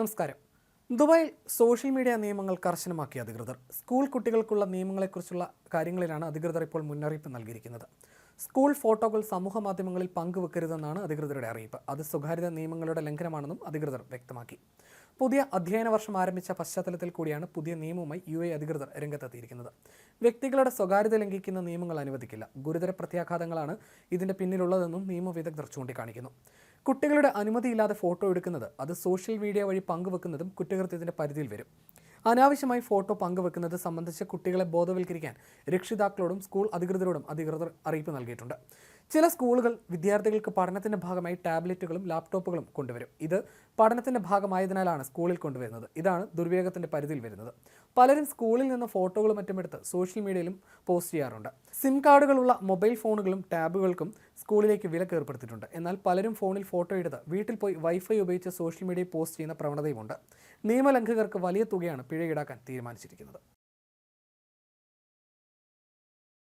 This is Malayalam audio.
നമസ്കാരം. ദുബായ് സോഷ്യൽ മീഡിയ നിയമങ്ങൾ കർശനമാക്കി അധികൃതർ. സ്കൂൾ കുട്ടികൾക്കുള്ള നിയമങ്ങളെക്കുറിച്ചുള്ള കാര്യങ്ങളിലാണ് അധികൃതർ ഇപ്പോൾ മുന്നറിയിപ്പ് നൽകിയിരിക്കുന്നത്. സ്കൂൾ ഫോട്ടോകൾ സമൂഹ മാധ്യമങ്ങളിൽ പങ്കുവെക്കരുതെന്നാണ് അധികൃതരുടെ അറിയിപ്പ്. അത് സ്വകാര്യത നിയമങ്ങളുടെ ലംഘനമാണെന്നും അധികൃതർ വ്യക്തമാക്കി. പുതിയ അധ്യയന വർഷം ആരംഭിച്ച പശ്ചാത്തലത്തിൽ കൂടിയാണ് പുതിയ നിയമവുമായി യു എ അധികൃതർ രംഗത്തെത്തിയിരിക്കുന്നത്. വ്യക്തികളുടെ സ്വകാര്യത ലംഘിക്കുന്ന നിയമങ്ങൾ അനുവദിക്കില്ല. ഗുരുതര പ്രത്യാഘാതങ്ങളാണ് ഇതിന്റെ പിന്നിലുള്ളതെന്നും നിയമവിദഗ്ധർ ചൂണ്ടിക്കാണിക്കുന്നു. കുട്ടികളുടെ അനുമതിയില്ലാതെ ഫോട്ടോ എടുക്കുന്നത് അത് സോഷ്യൽ മീഡിയ വഴി പങ്കുവെക്കുന്നതും കുറ്റകൃത്യത്തിന്റെ പരിധിയിൽ വരും. അനാവശ്യമായി ഫോട്ടോ പങ്കുവെക്കുന്നത് സംബന്ധിച്ച് കുട്ടികളെ ബോധവൽക്കരിക്കാൻ രക്ഷിതാക്കളോടും സ്കൂൾ അധികൃതരോടും അധികൃതർ അറിയിപ്പ് നൽകിയിട്ടുണ്ട്. ചില സ്കൂളുകൾ വിദ്യാർത്ഥികൾക്ക് പഠനത്തിന്റെ ഭാഗമായി ടാബ്ലറ്റുകളും ലാപ്ടോപ്പുകളും കൊണ്ടുവരും. ഇത് പഠനത്തിന്റെ ഭാഗമായതിനാലാണ് സ്കൂളിൽ കൊണ്ടുവരുന്നത്. ഇതാണ് ദുർവേഗത്തിന്റെ പരിധിയിൽ വരുന്നത്. പലരും സ്കൂളിൽ നിന്ന് ഫോട്ടോകളും മറ്റും എടുത്ത് സോഷ്യൽ മീഡിയയിലും പോസ്റ്റ് ചെയ്യാറുണ്ട്. സിം കാർഡുകളുള്ള മൊബൈൽ ഫോണുകളും ടാബുകൾക്കും സ്കൂളിലേക്ക് വിലക്ക് ഏർപ്പെടുത്തിയിട്ടുണ്ട്. എന്നാൽ പലരും ഫോണിൽ ഫോട്ടോ എടുത്ത് വീട്ടിൽ പോയി വൈഫൈ ഉപയോഗിച്ച് സോഷ്യൽ മീഡിയയിൽ പോസ്റ്റ് ചെയ്യുന്ന പ്രവണതയുമുണ്ട്. നിയമലംഘകർക്ക് വലിയ തുകയാണ് പിഴ ഈടാക്കാൻ തീരുമാനിച്ചിരിക്കുന്നത്.